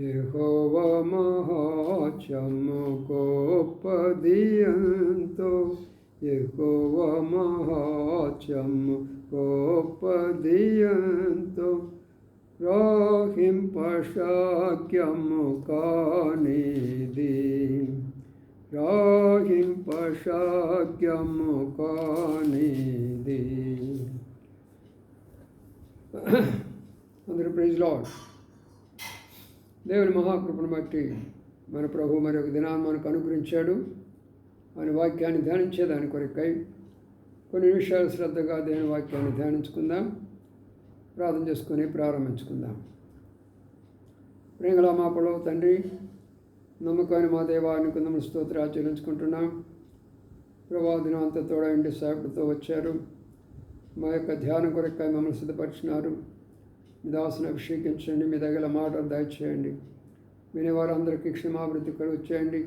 యెహోవ మహాచము గొప్పది ఎంతో యెహోవ మహాచము గొప్పది రాహింపశాక్యము కానిది. రాహింపశాక్యము కానిది. అందరూ ప్రైజ్ లాడ్ దేవుని మహాకృపను బట్టి మన ప్రభు మరి ఒక దినాన్ని మనకు అనుగ్రహించాడు. ఆయన వాక్యాన్ని ధ్యానించేదాని కొరకై కొన్ని నిమిషాలు శ్రద్ధగా దేవుని వాక్యాన్ని ధ్యానించుకుందాం. ప్రార్థన చేసుకొని ప్రారంభించుకుందాం. ప్రేంగళ మా పొడవు తండ్రి నమ్మకమైన మా దేవాన్ని కొందరు స్తోత్ర ఆచరించుకుంటున్నాం ప్రభా దినం తోడ ఇంటి సాగుడుతో వచ్చారు. మా యొక్క ధ్యానం కొరకై మమ్మల్ని సిద్ధపరిచినారు. మీ దాసుని అభిషేకించండి మీ దగ్గర మాటలు దయచేయండి వినేవారందరికీ క్షమాభివృద్ధి కలుగు చేయండి.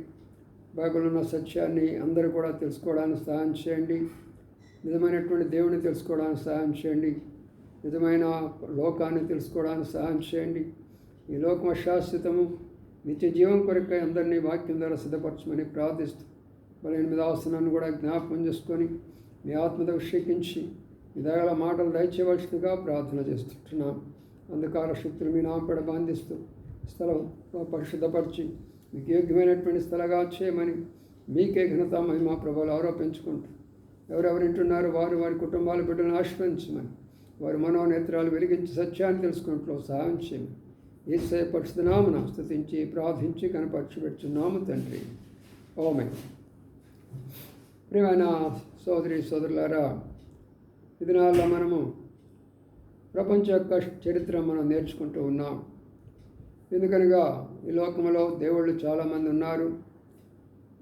బైబిల్ ఉన్న సత్యాన్ని అందరూ కూడా తెలుసుకోవడానికి సహాయం చేయండి. నిజమైనటువంటి దేవుని తెలుసుకోవడానికి సహాయం చేయండి. నిజమైన లోకాన్ని తెలుసుకోవడానికి సహాయం చేయండి. ఈ లోకం అశాశ్వతము. నిత్య జీవం కొరకై అందరినీ వాక్యం ద్వారా సిద్ధపరచమని ప్రార్థిస్తూ బలైన మీద అవసరాన్ని కూడా జ్ఞాపకం చేసుకొని మీ ఆత్మతో అభిషేకించి మీ దగ్గర మాటలు దయచేయవలసిందిగా ప్రార్థన చేస్తుంటున్నాను అంధకార శక్తులు మీ నాంపడ బాంధిస్తూ స్థలం పరిశుద్ధపరిచి మీకు యోగ్యమైనటువంటి స్థలంగా చేయమని మీకే ఘనత మహిమ ప్రభులు ఆరోపించుకుంటూ ఎవరెవరు వింటున్నారో వారు వారి కుటుంబాల బిడ్డలను ఆశ్రయించమని వారి మనోనేత్రాలు వెలిగించి సత్యాన్ని తెలుసుకుంటూ సహాయం చేయమని. ఈసే పరిశుద్ధనామన స్థుతించి ప్రార్థించి కనపరిచి పెట్టున్నాము తండ్రి. ఓమే ప్రియమైన సోదరి సోదరులారా ఇది మనము ప్రపంచ యొక్క చరిత్ర మనం నేర్చుకుంటూ ఉన్నాం. ఎందుకనగా ఈ లోకంలో దేవుళ్ళు చాలామంది ఉన్నారు.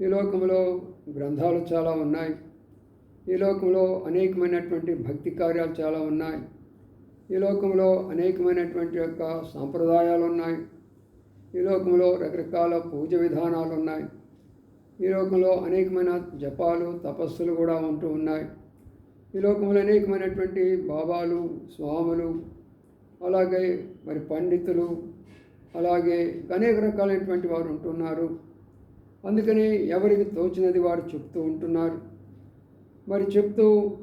ఈ లోకంలో గ్రంథాలు చాలా ఉన్నాయి. ఈ లోకంలో అనేకమైనటువంటి భక్తి కార్యాలు చాలా ఉన్నాయి. ఈ లోకంలో అనేకమైనటువంటి యొక్క సాంప్రదాయాలు ఉన్నాయి. ఈ లోకంలో రకరకాల పూజ విధానాలు ఉన్నాయి. ఈ లోకంలో అనేకమైన జపాలు తపస్సులు కూడా ఉంటూ ఉన్నాయి. ఈ లోకంలో అనేకమైనటువంటి బాబాలు స్వాములు అలాగే మరి పండితులు అలాగే అనేక రకాలైనటువంటి వారు ఉంటున్నారు. అందుకని ఎవరికి తోచినది వారు చెప్తూ ఉంటున్నారు. మరి చెప్తూ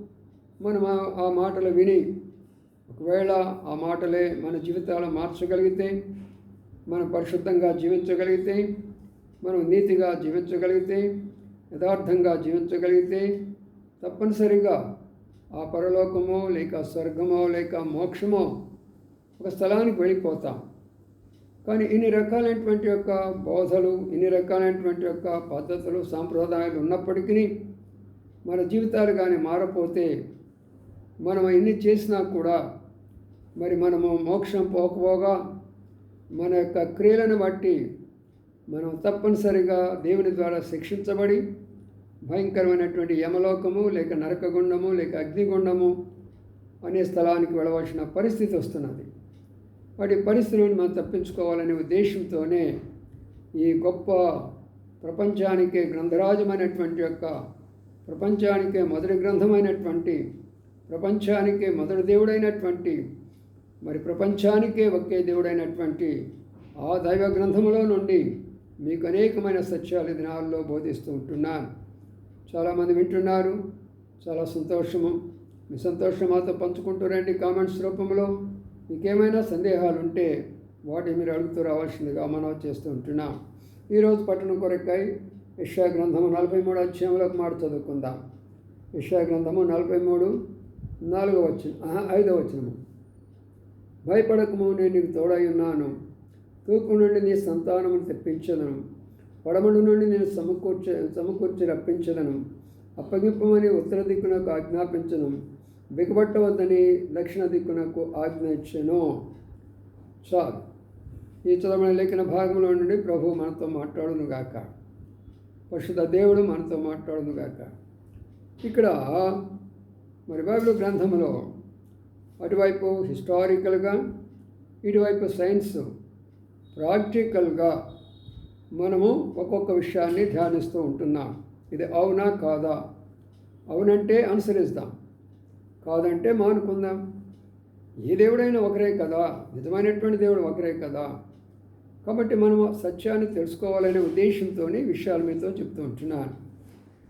మనం ఆ- మాటలు విని ఒకవేళ ఆ మాటలే మన జీవితాలు మార్చగలిగితే మనం పరిశుద్ధంగా జీవించగలిగితే మనం నీతిగా జీవించగలిగితే యథార్థంగా జీవించగలిగితే తప్పనిసరిగా ఆ పరలోకమో లేక స్వర్గమో లేక మోక్షమో ఒక స్థలానికి వెళ్ళిపోతాం. కానీ ఇన్ని రకాలైనటువంటి యొక్క బోధలు ఇన్ని రకాలైనటువంటి యొక్క పద్ధతులు సాంప్రదాయాలు ఉన్నప్పటికీ మన జీవితాలు కానీ మారపోతే మనం ఎన్ని చేసినా కూడా మరి మనము మోక్షం పోకపోగా మన యొక్క క్రియలను బట్టి మనం తప్పనిసరిగా దేవుని ద్వారా శిక్షించబడి భయంకరమైనటువంటి యమలోకము లేక నరకగుండము లేక అగ్నిగుండము అనే స్థలానికి వెళ్ళవలసిన పరిస్థితి వస్తున్నది. వాటి పరిస్థితులను మనం తప్పించుకోవాలనే ఉద్దేశంతోనే ఈ గొప్ప ప్రపంచానికే గ్రంథరాజమైనటువంటి యొక్క ప్రపంచానికే మొదటి గ్రంథమైనటువంటి ప్రపంచానికే మొదటి దేవుడైనటువంటి మరి ప్రపంచానికే ఒకే దేవుడైనటువంటి ఆ దైవ గ్రంథములో నుండి మీకు అనేకమైన సత్యాలు దినాల్లో బోధిస్తూ ఉంటున్నాను. చాలామంది వింటున్నారు. చాలా సంతోషము. మీ సంతోషం మాతో పంచుకుంటూ రండి కామెంట్స్ రూపంలో. మీకేమైనా సందేహాలు ఉంటే వాటిని మీరు అడుగుతూ రావాల్సిందిగా మనం చేస్తూ ఉంటున్నాం. ఈరోజు పట్టణం కొరకై యశా గ్రంథము నలభై మూడు అధ్యాయంలోకి మాట చదువుకుందాం. యశా గ్రంథము నలభై మూడు నాలుగో వచ్చిన ఐదో వచనము. భయపడకము నేను నీకు తోడై ఉన్నాను. తూకు నుండి నీ సంతానమును తెప్పించను. పడమడు నుండి నేను సమకూర్చ సమకూర్చి రప్పించదను. అప్పగింపమని ఉత్తర దిక్కునకు ఆజ్ఞాపించను బిగబట్టవద్దని దక్షిణ దిక్కునకు ఆజ్ఞ ఇచ్చెను. చాలు. ఈ చదవమైన లేఖన భాగంలో నుండి ప్రభు మనతో మాట్లాడును గాక. పరిశుద్ధ దేవుడు మనతో మాట్లాడును గాక. ఇక్కడ మరి బైబిల్ గ్రంథంలో అటువైపు హిస్టారికల్గా ఇటువైపు సైన్స్ ప్రాక్టికల్గా మనము ఒక్కొక్క విషయాన్ని ధ్యానిస్తూ ఉంటున్నాం. ఇది అవునా కాదా? అవునంటే అనుసరిస్తాం కాదంటే మానుకుందాం. ఏ దేవుడైనా ఒకరే కదా? నిజమైనటువంటి దేవుడు ఒకరే కదా? కాబట్టి మనం సత్యాన్ని తెలుసుకోవాలనే ఉద్దేశంతో విషయాలు మీతో చెప్తూ ఉంటున్నాను.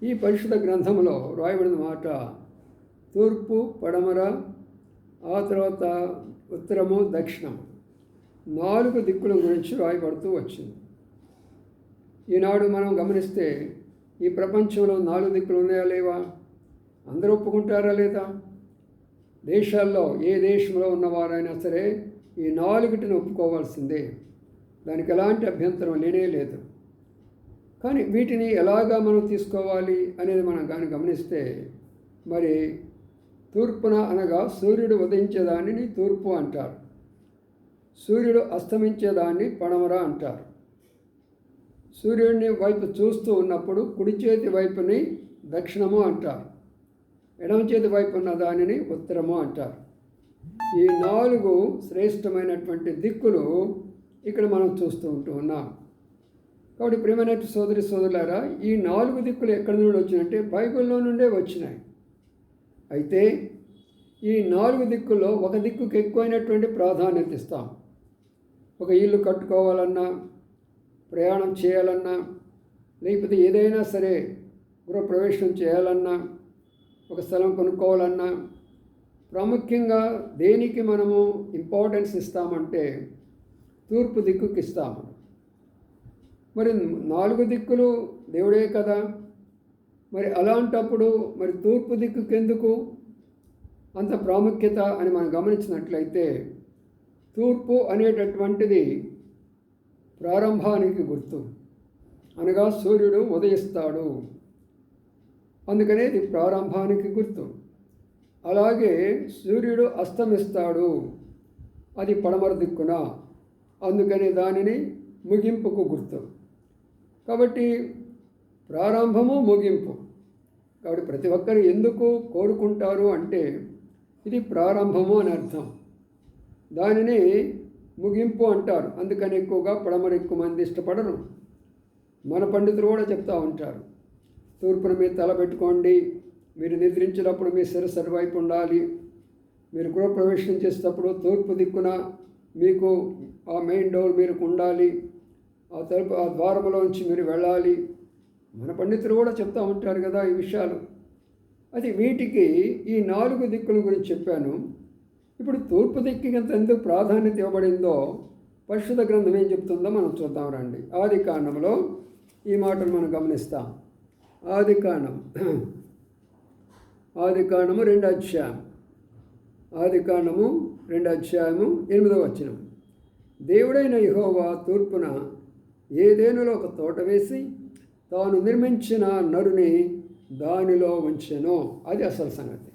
ఈ పరిశుద్ధ గ్రంథంలో రాయబడిన మాట తూర్పు పడమర ఆ తర్వాత ఉత్తరము దక్షిణం నాలుగు దిక్కుల గురించి రాయబడుతూ వచ్చింది. ఈనాడు మనం గమనిస్తే ఈ ప్రపంచంలో నాలుగు దిక్కులు ఉన్నాయా లేవా? అందరూ ఒప్పుకుంటారా లేదా? దేశాల్లో ఏ దేశంలో ఉన్నవారైనా సరే ఈ నాలుగిటిని ఒప్పుకోవాల్సిందే. దానికి ఎలాంటి అభ్యంతరం లేనే లేదు. కానీ వీటిని ఎలాగా మనం తీసుకోవాలి అనేది మనం కానీ గమనిస్తే మరి తూర్పున అనగా సూర్యుడు ఉదయించేదాన్ని తూర్పు అంటారు. సూర్యుడు అస్తమించేదాన్ని పడమర అంటారు. సూర్యుడిని వైపు చూస్తూ ఉన్నప్పుడు కుడి చేతి వైపుని దక్షిణము అంటారు. ఎడమ చేతి వైపు ఉన్న దానిని ఉత్తరము అంటారు. ఈ నాలుగు శ్రేష్టమైనటువంటి దిక్కులు ఇక్కడ మనం చూస్తూ ఉంటూ ఉన్నాం. కాబట్టి ప్రేమైన సోదరి సోదరులారా ఈ నాలుగు దిక్కులు ఎక్కడి నుండి వచ్చినాయంటే బైబిల్లో నుండే వచ్చినాయి. అయితే ఈ నాలుగు దిక్కుల్లో ఒక దిక్కుకి ఎక్కువైనటువంటి ప్రాధాన్యత ఇస్తాం. ఒక ఇల్లు కట్టుకోవాలన్నా ప్రయాణం చేయాలన్నా లేకపోతే ఏదైనా సరే గృహప్రవేశం చేయాలన్నా ఒక స్థలం కొనుక్కోవాలన్నా ప్రాముఖ్యంగా దేనికి మనము ఇంపార్టెన్స్ ఇస్తామంటే తూర్పు దిక్కుకి ఇస్తాము. మరి నాలుగు దిక్కులు దేవుడే కదా. మరి అలాంటప్పుడు మరి తూర్పు దిక్కుకి ఎందుకు? అంత ప్రాముఖ్యత అని మనం గమనించినట్లయితే తూర్పు అనేటటువంటిది ప్రారంభానికి గుర్తు. అనగా సూర్యుడు ఉదయిస్తాడు. అందుకనే ఇది ప్రారంభానికి గుర్తు. అలాగే సూర్యుడు అస్తమిస్తాడు. అది పడమర దిక్కున. అందుకని దానిని ముగింపుకు గుర్తు. కాబట్టి ప్రారంభము ముగింపు. కాబట్టి ప్రతి ఒక్కరు ఎందుకు కోరుకుంటారు అంటే ఇది ప్రారంభము అని అర్థం. దానిని ముగింపు అంటారు. అందుకని ఎక్కువగా పడమర ఎక్కువ మంది ఇష్టపడరు. మన పండితులు కూడా చెప్తూ ఉంటారు. తూర్పున మీరు తల పెట్టుకోండి. మీరు నిద్రించినప్పుడు మీ శిరస్సు అటువైపు ఉండాలి. మీరు గృహప్రవేశం చేసేటప్పుడు తూర్పు దిక్కున మీకు ఆ మెయిన్ డోర్ మీరు ఉండాలి. ఆ తలుపు ఆ ద్వారంలోంచి మీరు వెళ్ళాలి. మన పండితులు కూడా చెప్తూ ఉంటారు కదా ఈ విషయాలు. అది వీటికి ఈ నాలుగు దిక్కుల గురించి చెప్పాను. ఇప్పుడు తూర్పు దిక్కి ఎంత ఎందుకు ప్రాధాన్యత ఇవ్వబడిందో పరిశుద్ధ గ్రంథం ఏం చెప్తుందో మనం చూద్దాం రండి. ఆది కాండంలో ఈ మాటలు మనం గమనిస్తాం. ఆది కాండం. ఆది కాండము రెండు అధ్యాయం. ఆది కాండము రెండు అధ్యాయము ఎనిమిదవ వచనం. దేవుడైన యహోవా తూర్పున ఏదేనులో ఒక తోట వేసి తాను నిర్మించిన నరుని దానిలో ఉంచెను. అది అసలు సంగతి.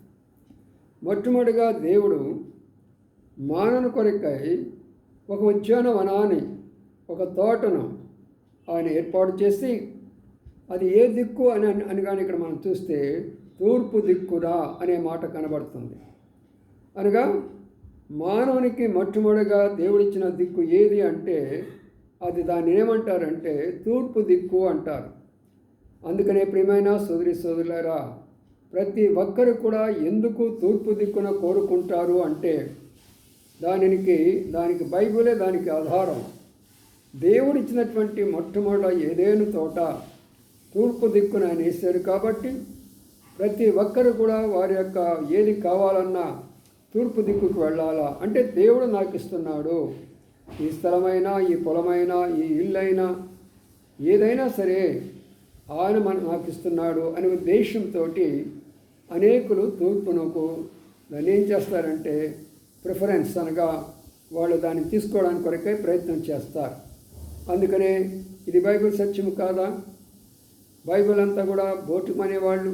మొట్టమొదటిగా దేవుడు మానను కొరకై ఒక ఉద్యానవనాన్ని ఒక తోటను ఆయన ఏర్పాటు చేసి అది ఏ దిక్కు అని అని కానీ ఇక్కడ మనం చూస్తే తూర్పు దిక్కురా అనే మాట కనబడుతుంది. అనగా మానవునికి మొట్టమొదటిగా దేవుడిచ్చిన దిక్కు ఏది అంటే అది దాన్ని ఏమంటారంటే తూర్పు దిక్కు అంటారు. అందుకనే ప్రియమైన సోదరి సోదరులారా ప్రతి ఒక్కరు కూడా ఎందుకు తూర్పు దిక్కున కోరుకుంటారు అంటే దానికి దానికి బైబిలే దానికి ఆధారం. దేవుడిచ్చినటువంటి మొట్టమొదట ఏదేను తోట తూర్పు దిక్కున ఆయన వేశారు కాబట్టి ప్రతి ఒక్కరు కూడా వారి యొక్క ఏది కావాలన్నా తూర్పు దిక్కుకు వెళ్ళాలా? అంటే దేవుడు నాకు ఇస్తున్నాడు ఈ స్థలమైనా ఈ పొలమైనా ఈ ఇల్లైనా ఏదైనా సరే ఆయన మన నాకు ఇస్తున్నాడు అనే ఉద్దేశంతో అనేకులు తూర్పునకు దాన్ని ఏం చేస్తారంటే ప్రిఫరెన్స్ అనగా వాళ్ళు దాన్ని తీసుకోవడానికి కొరకే ప్రయత్నం చేస్తారు. అందుకనే ఇది బైబిల్ సత్యము కాదా? బైబిల్ అంతా కూడా బోటు అనేవాళ్ళు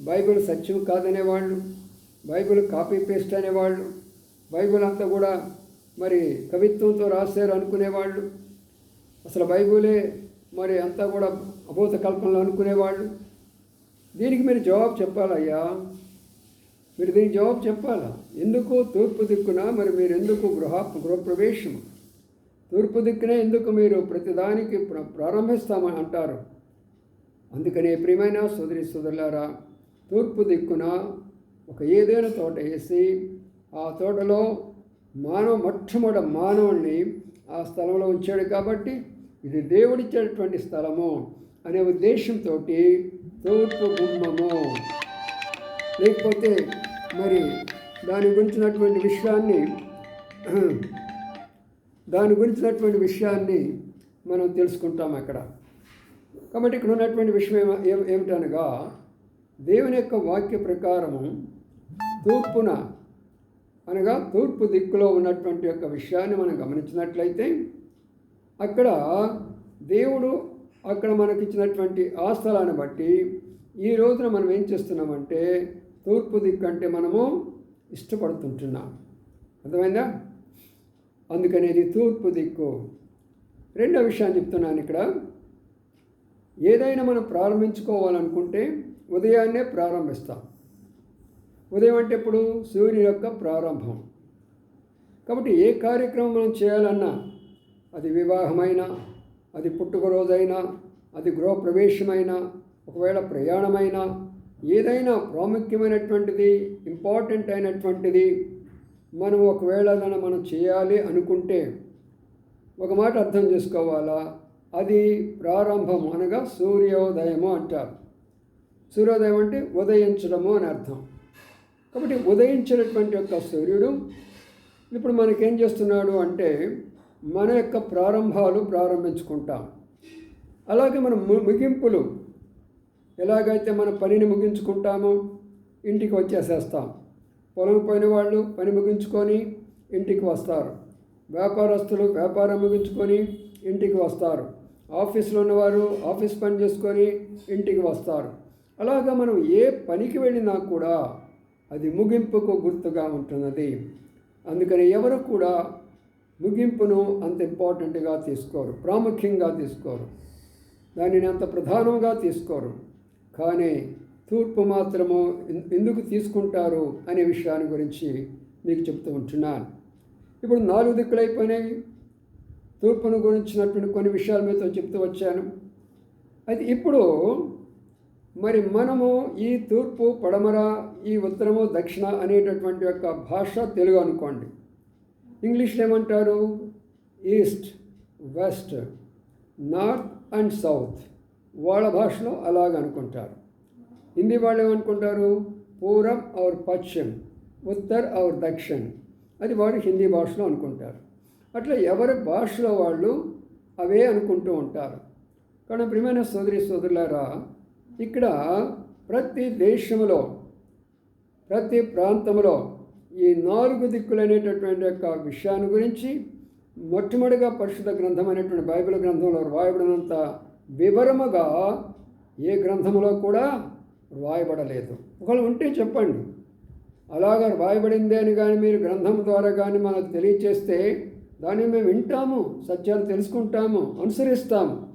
బైబిల్ సత్యం కాదనేవాళ్ళు బైబిల్ కాపీ పేస్ట్ అనేవాళ్ళు బైబిల్ అంతా కూడా మరి కవిత్వంతో రాశారు అనుకునేవాళ్ళు అసలు బైబిలే మరి అంతా కూడా అభూత కల్పనలు అనుకునేవాళ్ళు. దీనికి మీరు జవాబు చెప్పాలయ్యా మీరు దీని జవాబు చెప్పాలా? ఎందుకు తూర్పు దిక్కున మరి మీరు ఎందుకు గృహ గృహప్రవేశం తూర్పు దిక్కునే ఎందుకు మీరు ప్రతిదానికి ప్ర ప్రారంభిస్తామని అంటారు? అందుకనే ప్రియమైన సోదరి సోదరులారా తూర్పు దిక్కున ఒక ఏదైనా తోట వేసి ఆ తోటలో మానవ మొట్టమొదట మానవుణ్ణి ఆ స్థలంలో ఉంచాడు కాబట్టి ఇది దేవుడిచ్చేటటువంటి స్థలము అనే ఉద్దేశంతో తూర్పు గుమ్మము. లేకపోతే మరి దాని గురించినటువంటి విషయాన్ని దాని గురించినటువంటి విషయాన్ని మనం తెలుసుకుంటాం అక్కడ. కాబట్టి ఇక్కడ ఉన్నటువంటి విషయం ఏమ ఏం- ఏమిటనగా దేవుని యొక్క వాక్య ప్రకారము తూర్పున అనగా తూర్పు దిక్కులో ఉన్నటువంటి యొక్క విషయాన్ని మనం గమనించినట్లయితే అక్కడ దేవుడు అక్కడ మనకిచ్చినటువంటి ఆ స్థలాన్ని బట్టి ఈ రోజున మనం ఏం చేస్తున్నామంటే తూర్పు దిక్కు అంటే మనము ఇష్టపడుతుంటున్నాం. అర్థమైందా? అందుకని ఇది తూర్పు దిక్కు. రెండో విషయాన్ని చెప్తున్నాను ఇక్కడ. ఏదైనా మనం ప్రారంభించుకోవాలనుకుంటే ఉదయాన్నే ప్రారంభిస్తాం. ఉదయం అంటే ఇప్పుడు సూర్యుని యొక్క ప్రారంభం. కాబట్టి ఏ కార్యక్రమం మనం చేయాలన్నా అది వివాహమైనా అది పుట్టుకరోజైనా అది గృహప్రవేశమైనా ఒకవేళ ప్రయాణమైనా ఏదైనా ప్రాముఖ్యమైనటువంటిది ఇంపార్టెంట్ అయినటువంటిది మనం ఒకవేళ దాన్ని మనం చేయాలి అనుకుంటే ఒక మాట అర్థం చేసుకోవాలా? అది ప్రారంభం అనగా సూర్యోదయము అంటారు. సూర్యోదయం అంటే ఉదయించడము అని అర్థం. కాబట్టి ఉదయించినటువంటి యొక్క సూర్యుడు ఇప్పుడు మనకేం చేస్తున్నాడు అంటే మన యొక్క ప్రారంభాలు ప్రారంభించుకుంటాం. అలాగే మనం ము- ముగింపులు ఎలాగైతే మన పనిని ముగించుకుంటామో ఇంటికి వచ్చేసేస్తాం. పొలం పోయిన వాళ్ళు పని ముగించుకొని ఇంటికి వస్తారు. వ్యాపారస్తులు వ్యాపారం ముగించుకొని ఇంటికి వస్తారు. ఆఫీస్లో ఉన్నవారు ఆఫీస్ పని చేసుకొని ఇంటికి వస్తారు. అలాగా మనం ఏ పనికి వెళ్ళినా కూడా అది ముగింపుకు గుర్తుగా ఉంటున్నది. అందుకని ఎవరు కూడా ముగింపును అంత ఇంపార్టెంట్గా తీసుకోరు ప్రాముఖ్యంగా తీసుకోరు. దానిని అంత ప్రధానంగా తీసుకోరు. కానీ తూర్పు మాత్రము ఎందుకు తీసుకుంటారు అనే విషయాన్ని గురించి మీకు చెప్తూ ఉంటున్నాను. ఇప్పుడు నాలుగు దిక్కులైపోయినాయి. తూర్పును గురించినటువంటి కొన్ని విషయాలు మీతో చెప్తూ వచ్చాను. అయితే ఇప్పుడు మరి మనము ఈ తూర్పు పడమర ఈ ఉత్తరము దక్షిణ అనేటటువంటి యొక్క భాష తెలుగు అనుకోండి. ఇంగ్లీష్లో ఏమంటారు? East west north and south. వాళ్ళ భాషలో అలాగ అనుకుంటారు. హిందీ వాళ్ళు ఏమనుకుంటారు? పూర్వం ఔర్ పశ్చిమ్ ఉత్తర్ ఔర్ దక్షిణ్ అది వాడు హిందీ భాషలో అనుకుంటారు. అట్లా ఎవరి భాషలో వాళ్ళు అవే అనుకుంటూ ఉంటారు. కానీ ప్రియమైన సోదరి సోదరులారా ఇక్కడ ప్రతి దేశంలో ప్రతి ప్రాంతంలో ఈ నాలుగు దిక్కులనేటటువంటి యొక్క విషయాన్ని గురించి మొట్టమొదటిగా పరిశుద్ధ గ్రంథం అనేటువంటి బైబిల్ గ్రంథంలో రాయబడినంత వివరముగా ఏ గ్రంథంలో కూడా వ్రాయబడలేదు. ఒకవేళ ఉంటే చెప్పండి. అలాగా వ్రాయబడింది అని కానీ మీరు గ్రంథం ద్వారా కానీ మనకు తెలియచేస్తే దాన్ని మేము వింటాము సత్యాలు తెలుసుకుంటాము అనుసరిస్తాము.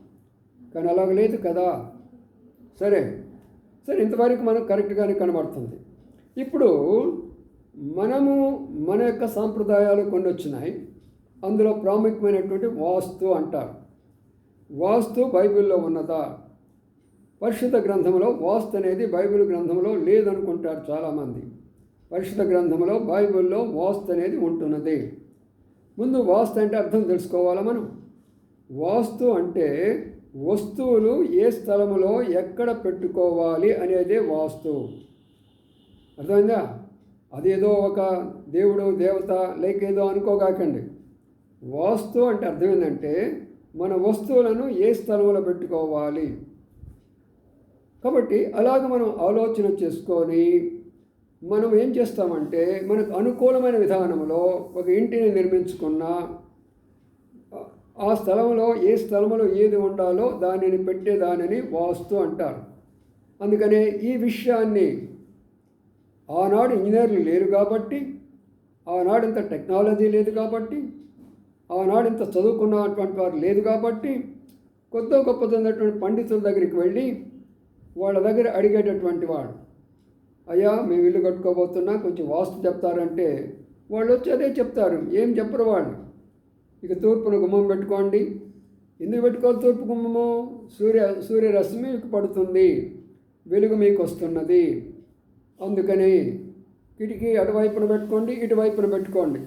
కానీ అలాగ లేదు కదా? సరే. సరే ఇంతవరకు మనకు కరెక్ట్గానే కనబడుతుంది. ఇప్పుడు మనము మన యొక్క సాంప్రదాయాలు కొన్ని వచ్చినాయి. అందులో ప్రాముఖ్యమైనటువంటి వాస్తు అంటారు. వాస్తు బైబిల్లో ఉన్నదా? పరిశుద్ధ గ్రంథంలో వాస్తు అనేది బైబిల్ గ్రంథంలో లేదనుకుంటారు చాలామంది. పరిశుద్ధ గ్రంథంలో బైబిల్లో వాస్తు అనేది ఉంటున్నది. ముందు వాస్తు అంటే అర్థం తెలుసుకోవాలా మనం? వాస్తు అంటే వస్తువులు ఏ స్థలంలో ఎక్కడ పెట్టుకోవాలి అనేదే వాస్తు. అర్థమైందా? అదేదో ఒక దేవుడు దేవత లేక ఏదో అనుకోగాకండి. వాస్తు అంటే అర్థం ఏంటంటే మన వస్తువులను ఏ స్థలంలో పెట్టుకోవాలి? కాబట్టి అలాగ మనం ఆలోచన చేసుకొని మనం ఏం చేస్తామంటే మనకు అనుకూలమైన విధానంలో ఒక ఇంటిని నిర్మించుకున్న ఆ స్థలంలో ఏ స్థలంలో ఏది ఉండాలో దానిని పెట్టే దానిని వాస్తు అంటారు. అందుకనే ఈ విషయాన్ని ఆనాడు ఇంజనీర్లు లేరు కాబట్టి ఆనాడు ఇంత టెక్నాలజీ లేదు కాబట్టి ఆనాడు ఇంత చదువుకున్నటువంటి వారు లేదు కాబట్టి కొత్త గొప్పదైనటువంటి పండితుల దగ్గరికి వెళ్ళి వాళ్ళ దగ్గర అడిగేటటువంటి వాడు అయ్యా మేము ఇల్లు కట్టుకోబోతున్నా కొంచెం వాస్తు చెప్తారంటే వాళ్ళు వచ్చి అదే చెప్తారు. ఏం చెప్పరు వాళ్ళు. ఇక తూర్పున గుమ్మం పెట్టుకోండి. ఎందుకు పెట్టుకోవాలి తూర్పు గుమ్మము? సూర్య సూర్యరశ్మి పడుతుంది. వెలుగు మీకు వస్తున్నది. అందుకని కిటికీ అటువైపున పెట్టుకోండి ఇటువైపున పెట్టుకోండి.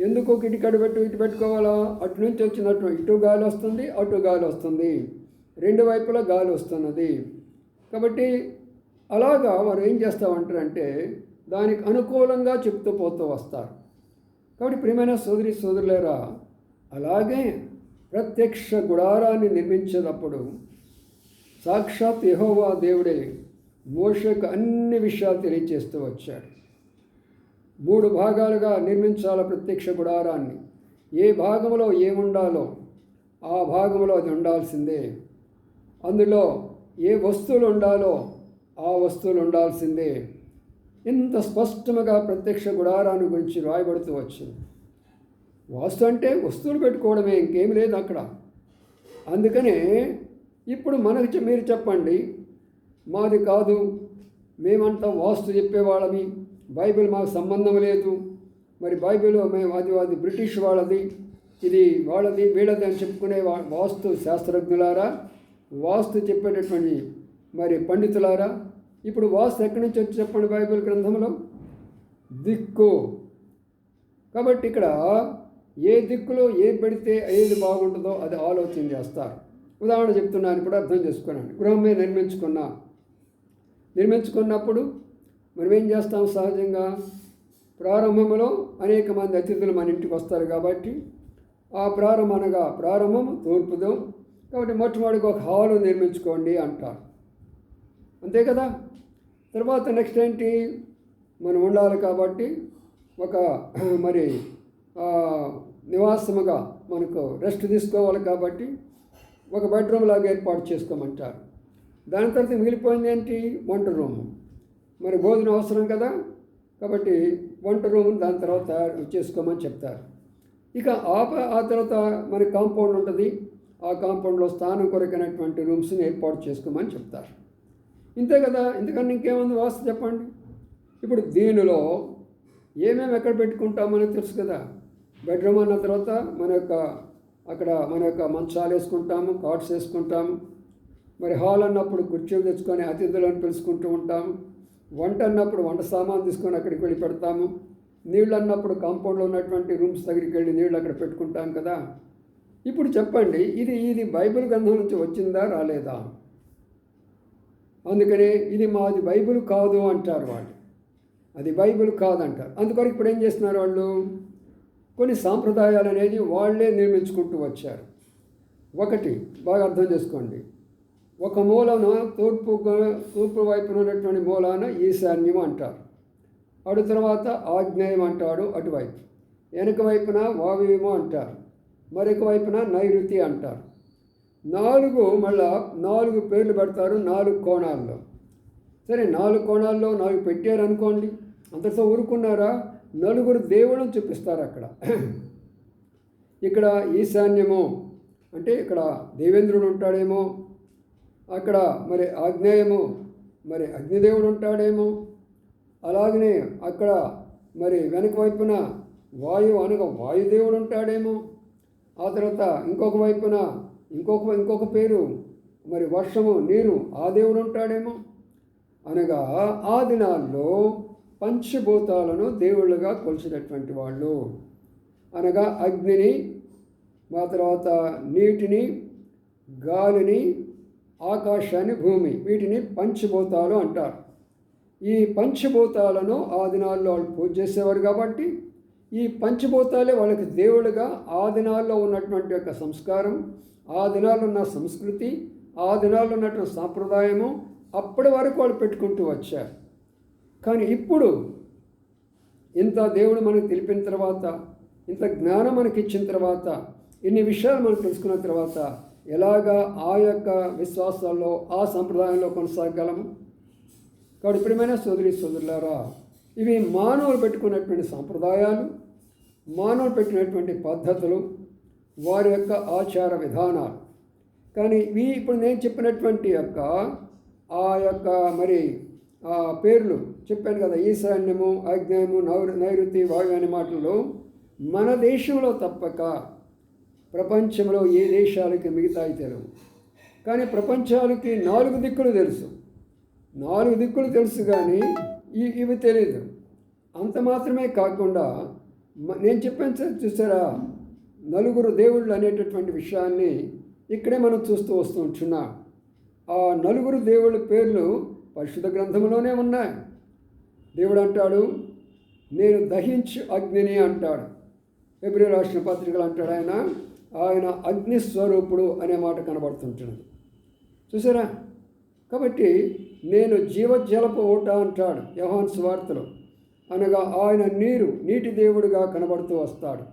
ఎందుకు ఒక పెట్టు ఇటు పెట్టుకోవాలా? అటు నుంచి వచ్చినట్టు ఇటు గాలి వస్తుంది అటు గాలి వస్తుంది. రెండు వైపులా గాలి వస్తున్నది. కాబట్టి అలాగా వారు ఏం చేస్తామంటారంటే దానికి అనుకూలంగా చెప్తూ పోతూ వస్తారు. కాబట్టి ప్రియమైన సోదరి సోదరులేరా అలాగే ప్రత్యక్ష గుడారాన్ని నిర్మించేటప్పుడు సాక్షాత్ యహోవా దేవుడే మోషకు అన్ని విషయాలు తెలియచేస్తూ వచ్చాడు. మూడు భాగాలుగా నిర్మించాల ప్రత్యక్ష గుడారాన్ని. ఏ భాగంలో ఏముండాలో ఆ భాగంలో అది ఉండాల్సిందే. అందులో ఏ వస్తువులు ఉండాలో ఆ వస్తువులు ఉండాల్సిందే ఇంత స్పష్టముగా ప్రత్యక్ష గుడారాన్ని గురించి రాయబడుతూ వచ్చింది. వాస్తు అంటే వస్తువులు పెట్టుకోవడమే ఇంకేం లేదు అక్కడ. అందుకనే ఇప్పుడు మనకు మీరు చెప్పండి మాది కాదు మేమంతా వాస్తు చెప్పేవాళ్ళమి. బైబిల్ మాకు సంబంధం లేదు. మరి బైబిల్ మేము అది అది బ్రిటిష్ వాళ్ళది. ఇది వాళ్ళది వీళ్ళది అని చెప్పుకునే వా- వాస్తు శాస్త్రజ్ఞులారా వాస్తు చెప్పేటటువంటి మరి పండితులారా ఇప్పుడు వాస్తు ఎక్కడి నుంచి వచ్చి చెప్పండి బైబిల్ గ్రంథంలో? దిక్కు. కాబట్టి ఇక్కడ ఏ దిక్కులో ఏది పెడితే ఏది బాగుంటుందో అది ఆలోచన చేస్తారు ఉదాహరణ చెప్తున్నాను ఇప్పుడు అర్థం చేసుకున్నాను గృహమే నిర్మించుకున్నా. నిర్మించుకున్నప్పుడు మనం ఏం చేస్తాం? సహజంగా ప్రారంభంలో అనేక మంది అతిథులు మన ఇంటికి వస్తారు కాబట్టి ఆ ప్రారంభం అనగా ప్రారంభం తూర్పుదం. కాబట్టి మొట్టమొదటికి ఒక హాలు నిర్మించుకోండి అంటారు. అంతే కదా? తర్వాత నెక్స్ట్ ఏంటి? మనం ఉండాలి కాబట్టి ఒక మరి నివాసముగా మనకు రెస్ట్ తీసుకోవాలి కాబట్టి ఒక బెడ్రూమ్ లాగా ఏర్పాటు చేసుకోమంటారు. దాని తర్వాత మిగిలిపోయింది ఏంటి? వంట రూము. మరి భోజనం అవసరం కదా? కాబట్టి వంట రూమ్ దాని తర్వాత చేసుకోమని చెప్తారు. ఇక ఆప ఆ తర్వాత మరి కాంపౌండ్ ఉంటుంది. ఆ కాంపౌండ్లో స్థానం కొరకైనటువంటి రూమ్స్ని ఏర్పాటు చేసుకోమని చెప్తారు. ఇంతే కదా? ఇంతకన్నా ఇంకేముంది వాస్తు చెప్పండి. ఇప్పుడు దీనిలో ఏమేమి ఎక్కడ పెట్టుకుంటామని తెలుసు కదా? బెడ్రూమ్ అన్న తర్వాత మన యొక్క అక్కడ మన యొక్క మంచాలు వేసుకుంటాము కాట్స్ వేసుకుంటాము. మరి హాల్ అన్నప్పుడు కుర్చీలు తెచ్చుకొని అతిథులను పిలుచుకుంటూ ఉంటాము. వంట అన్నప్పుడు వంట సామాన్ తీసుకొని అక్కడికి వెళ్ళి పెడతాము. నీళ్ళు అన్నప్పుడు కాంపౌండ్లో ఉన్నటువంటి రూమ్స్ దగ్గరికి వెళ్ళి నీళ్ళు అక్కడ పెట్టుకుంటాం కదా. ఇప్పుడు చెప్పండి ఇది ఇది బైబిల్ గ్రంథం నుంచి వచ్చిందా రాలేదా? అందుకనే ఇది మాది బైబిల్ కాదు అంటారు వాళ్ళు. అది బైబిల్ కాదంటారు. అందుకొరకు ఇప్పుడు ఏం చేస్తున్నారు వాళ్ళు? కొన్ని సాంప్రదాయాలు అనేది వాళ్ళే నిర్మించుకుంటూ వచ్చారు. ఒకటి బాగా అర్థం చేసుకోండి. ఒక మూలన తూర్పు తూర్పు వైపున ఉన్నటువంటి మూలాన ఈశాన్యం అంటారు. అటు తర్వాత ఆగ్నేయం అంటాడు అటువైపు. వెనక వైపున వాయువ్యము అంటారు. మరొక వైపున నైరుతి అంటారు. నాలుగు మళ్ళా నాలుగు పేర్లు పెడతారు నాలుగు కోణాల్లో. సరే నాలుగు కోణాల్లో నాలుగు పెట్టారు అనుకోండి అంతటితో ఊరుకున్నారా? నలుగురు దేవుళ్ళని చూపిస్తారు అక్కడ. ఇక్కడ ఈశాన్యము అంటే ఇక్కడ దేవేంద్రుడు ఉంటాడేమో అక్కడ మరి ఆగ్నేయము మరి అగ్నిదేవుడు ఉంటాడేమో. అలాగనే అక్కడ మరి వెనక వైపున వాయువు అనగా వాయుదేవుడు ఉంటాడేమో. ఆ తర్వాత ఇంకొక వైపున ఇంకొక ఇంకొక పేరు మరి వర్షము నీరు ఆ దేవుడు ఉంటాడేమో. అనగా ఆ దినాల్లో పంచభూతాలను దేవుళ్ళుగా కొలిచినటువంటి వాళ్ళు. అనగా అగ్నిని ఆ తర్వాత నీటిని గాలిని ఆకాశాన్ని భూమి వీటిని పంచభూతాలు అంటారు. ఈ పంచభూతాలను ఆ దినాల్లో వాళ్ళు పూజ చేసేవారు కాబట్టి ఈ పంచభూతాలే వాళ్ళకి దేవుడుగా ఆ దినాల్లో ఉన్నటువంటి యొక్క సంస్కారం ఆ దినాల్లో ఉన్న సంస్కృతి ఆ దినాల్లో ఉన్నటువంటి సాంప్రదాయము అప్పటి వరకు వాళ్ళు పెట్టుకుంటూ వచ్చారు. కానీ ఇప్పుడు ఇంత దేవుడు మనకు తెలిపిన తర్వాత ఇంత జ్ఞానం మనకి ఇచ్చిన తర్వాత ఇన్ని విషయాలు మనం తెలుసుకున్న తర్వాత ఎలాగా ఆ యొక్క విశ్వాసాల్లో ఆ సంప్రదాయంలో కొనసాగలము కాబట్టి ప్రియమైన సోదరి సోదరులారా ఇవి మానవులు పెట్టుకున్నటువంటి సాంప్రదాయాలు మానవులు పెట్టినటువంటి పద్ధతులు వారి యొక్క ఆచార విధానాలు. కానీ ఇవి ఇప్పుడు నేను చెప్పినటువంటి యొక్క ఆ యొక్క మరి ఆ పేర్లు చెప్పాను కదా ఈశాన్యము ఆగ్నేయము నైరు నైరుతి వాయు అనే మాటల్లో మన దేశంలో తప్పక ప్రపంచంలో ఏ దేశాలకి మిగతాయి తెలియవు కానీ ప్రపంచాలకి నాలుగు దిక్కులు తెలుసు. నాలుగు దిక్కులు తెలుసు కానీ ఈ ఇవి తెలియదు అంత మాత్రమే కాకుండా నేను చెప్పాను చూసారా? నలుగురు దేవుళ్ళు అనేటటువంటి విషయాన్ని ఇక్కడే మనం చూస్తూ వస్తుంటున్నా ఆ నలుగురు దేవుళ్ళ పేర్లు పరిశుద్ధ గ్రంథంలోనే ఉన్నాయి. దేవుడు అంటాడు నేను దహించు అగ్నిని అంటాడు. ఫిబ్రవరి రాసిన పత్రికలు అంటాడు ఆయన. ఆయన అగ్ని స్వరూపుడు అనే మాట కనబడుతుంటున్నది చూసారా? కాబట్టి నేను జీవజలపు ఊట అంటాడు యహాన్ స్వార్థలో అనగా ఆయన నీరు నీటి దేవుడిగా కనబడుతూ వస్తాడు.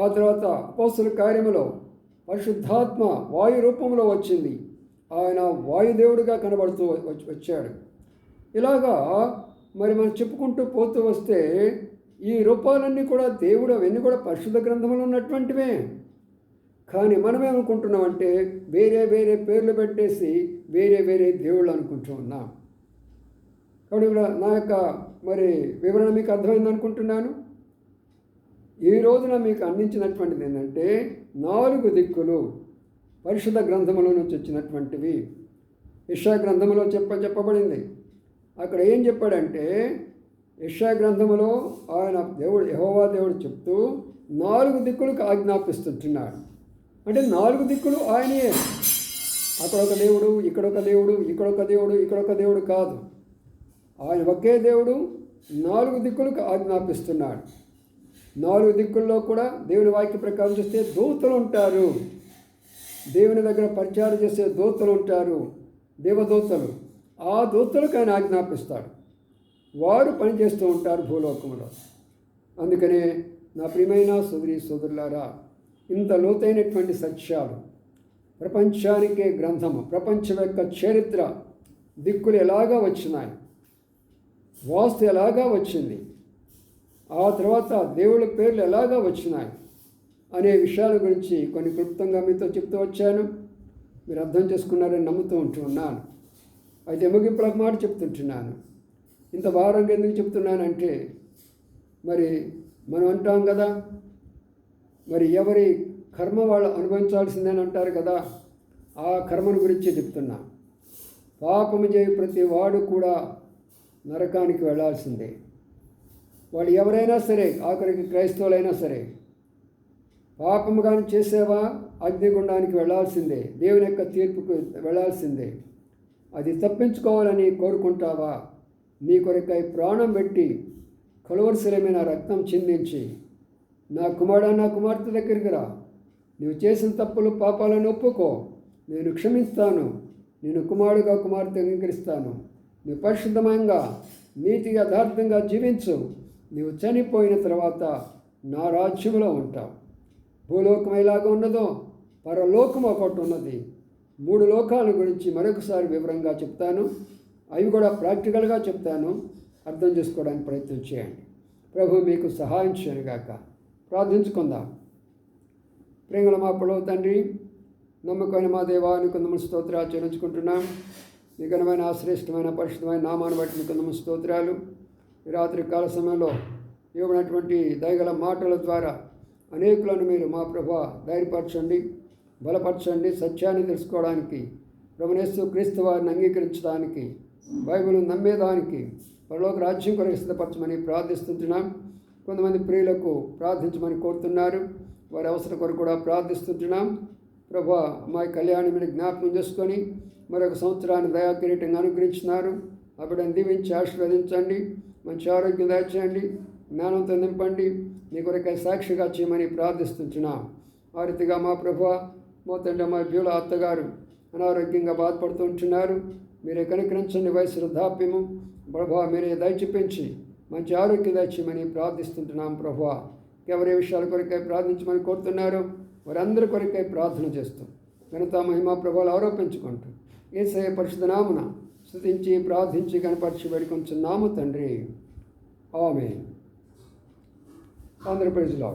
ఆ తర్వాత అపోస్తుల కార్యములో పరిశుద్ధాత్మ వాయు రూపంలో వచ్చింది. ఆయన వాయుదేవుడిగా కనబడుతూ వచ్చాడు. ఇలాగా మరి మనం చెప్పుకుంటూ పోతూ వస్తే ఈ రూపాలన్నీ కూడా దేవుడు అవన్నీ కూడా పరిశుద్ధ గ్రంథంలో ఉన్నటువంటివే. కానీ మనం ఏమనుకుంటున్నామంటే వేరే వేరే పేర్లు పెట్టేసి వేరే వేరే దేవుళ్ళు అనుకుంటూ ఉన్నాం. కాబట్టి ఇక్కడ నా యొక్క మరి వివరణ మీకు అర్థమైంది అనుకుంటున్నాను. ఈ రోజున మీకు అందించినటువంటిది ఏంటంటే నాలుగు దిక్కులు పరిశుద్ధ గ్రంథములో నుంచి వచ్చినటువంటివి. ఇషా గ్రంథములో చెప్ప చెప్పబడింది. అక్కడ ఏం చెప్పాడంటే ఇషా గ్రంథములో ఆయన దేవుడు యహోవా దేవుడు చెప్తూ నాలుగు దిక్కులకు ఆజ్ఞాపిస్తుంటున్నాడు. అంటే నాలుగు దిక్కులు ఆయనే. అక్కడ ఒక దేవుడు ఇక్కడ ఒక దేవుడు ఇక్కడ ఒక దేవుడు ఇక్కడ ఒక దేవుడు కాదు. ఆయన ఒకే దేవుడు నాలుగు దిక్కులకు ఆజ్ఞాపిస్తున్నాడు. నాలుగు దిక్కుల్లో కూడా దేవుని వాక్య ప్రకారం చూస్తే దూతలు ఉంటారు. దేవుని దగ్గర పరిచారం చేసే దూతలు ఉంటారు. దేవదూతలు. ఆ దూతలకు ఆయన ఆజ్ఞాపిస్తాడు. వారు పనిచేస్తూ ఉంటారు భూలోకంలో. అందుకనే నా ప్రియమైన సోదరి సోదరులారా ఇంత లోతైనటువంటి సత్యాలు. ప్రపంచానికే గ్రంథము ప్రపంచం యొక్క చరిత్ర దిక్కులు ఎలాగా వచ్చినాయి? వాస్తు ఎలాగా వచ్చింది? ఆ తర్వాత దేవుళ్ళ పేర్లు ఎలాగా వచ్చినాయి? అనే విషయాల గురించి కొన్ని క్లుప్తంగా మీతో చెప్తూ వచ్చాను. మీరు అర్థం చేసుకున్నారని నమ్ముతూ ఉంటున్నాను అయితే ముగింపుల మాట చెప్తుంటున్నాను. ఇంత భారంగా ఎందుకు చెప్తున్నానంటే మరి మనం అంటాం కదా మరి ఎవరి కర్మ వాళ్ళు అనుభవించాల్సిందని అంటారు కదా ఆ కర్మను గురించి చెప్తున్నా. పాపము చేయి ప్రతి వాడు కూడా నరకానికి వెళ్ళాల్సిందే. వాళ్ళు ఎవరైనా సరే ఆఖరికి క్రైస్తవులైనా సరే పాపము కానీ చేసేవా అగ్నిగుండానికి వెళ్ళాల్సిందే దేవుని యొక్క తీర్పుకు వెళ్ళాల్సిందే. అది తప్పించుకోవాలని కోరుకుంటావా? నీ కొరకై ప్రాణం పెట్టి కలువరిశలమైన రక్తం చిందించి నా కుమారుడు నా కుమార్తె దగ్గరికి రా. నువ్వు చేసిన తప్పులు పాపాలను ఒప్పుకో. నేను క్షమిస్తాను. నేను కుమారుడుగా కుమార్తె అంగీకరిస్తాను. నువ్వు పరిశుద్ధమంగా నీతిగా యథార్థంగా జీవించు. నువ్వు చనిపోయిన తర్వాత నా రాజ్యంలో ఉంటావు. భూలోకం ఎలాగా ఉన్నదో పరలోకం ఒకటి ఉన్నది. మూడు లోకాల గురించి మరొకసారి వివరంగా చెప్తాను. అవి కూడా ప్రాక్టికల్గా చెప్తాను. అర్థం చేసుకోవడానికి ప్రయత్నం చేయండి. ప్రభు మీకు సహాయం చేయనుగాక. ప్రార్థించుకుందాం. ప్రేంగుల మా పొడవు తండ్రి నమ్మకమైన మా దేవాన్ని కొందరు స్తోత్రాలు చెల్లించుకుంటున్నాం. మీ ఘనమైన ఆశ్రేష్టమైన పరిశుద్ధమైన నామాన్ని బట్టి మీకు కొందరు స్తోత్రాలు. ఈ రాత్రి కాల సమయంలో ఇవ్వబడినటువంటి దయగల మాటల ద్వారా అనేకులను మీరు మా ప్రభు ధైర్యపరచండి బలపరచండి సత్యాన్ని తెలుసుకోవడానికి ప్రభునేస్తు క్రీస్తు వారిని అంగీకరించడానికి బైబిల్ నమ్మేదానికి పరలోక రాజ్యం కొరకు సిద్ధపరచమని ప్రార్థిస్తుంటున్నాం. కొంతమంది ప్రియులకు ప్రార్థించమని కోరుతున్నారు. వారి అవసరం కొరకు కూడా ప్రార్థిస్తుంటున్నాం. ప్రభు మా కళ్యాణం మీరు జ్ఞాపకం చేసుకొని మరొక సంవత్సరాన్ని దయా కిరీటంగా అనుగ్రహించినారు అప్పుడని దీవించి ఆశీర్వదించండి. మంచి ఆరోగ్యం దయచేయండి. జ్ఞానంతో నింపండి. మీ కొరకై సాక్షిగా చేయమని ప్రార్థిస్తుంటున్నాం. ఆ రీతిగా మా ప్రభు మోతండి మా బ్యూల అత్తగారు అనారోగ్యంగా బాధపడుతుంటున్నారు మీరే కనికరించండి. వయసు వృద్ధాప్యము ప్రభా మీరే దయచిపించి మంచి ఆరోగ్యం దయచేయమని ప్రార్థిస్తుంటున్నాం ప్రభా ఎవరి విషయాల కొరకై ప్రార్థించమని కోరుతున్నారు వారందరి కొరకై ప్రార్థన చేస్తూ. ఘనత మహిమా ప్రభావాలు ఆరోపించుకుంటూ ఏసయ పరిశుద్ధ నామున స్థుతించి ప్రార్థించి కనపరిచి వేడుకొంచున్నాము తండ్రి. ఆమె ఆంధ్రప్రదేశ్లో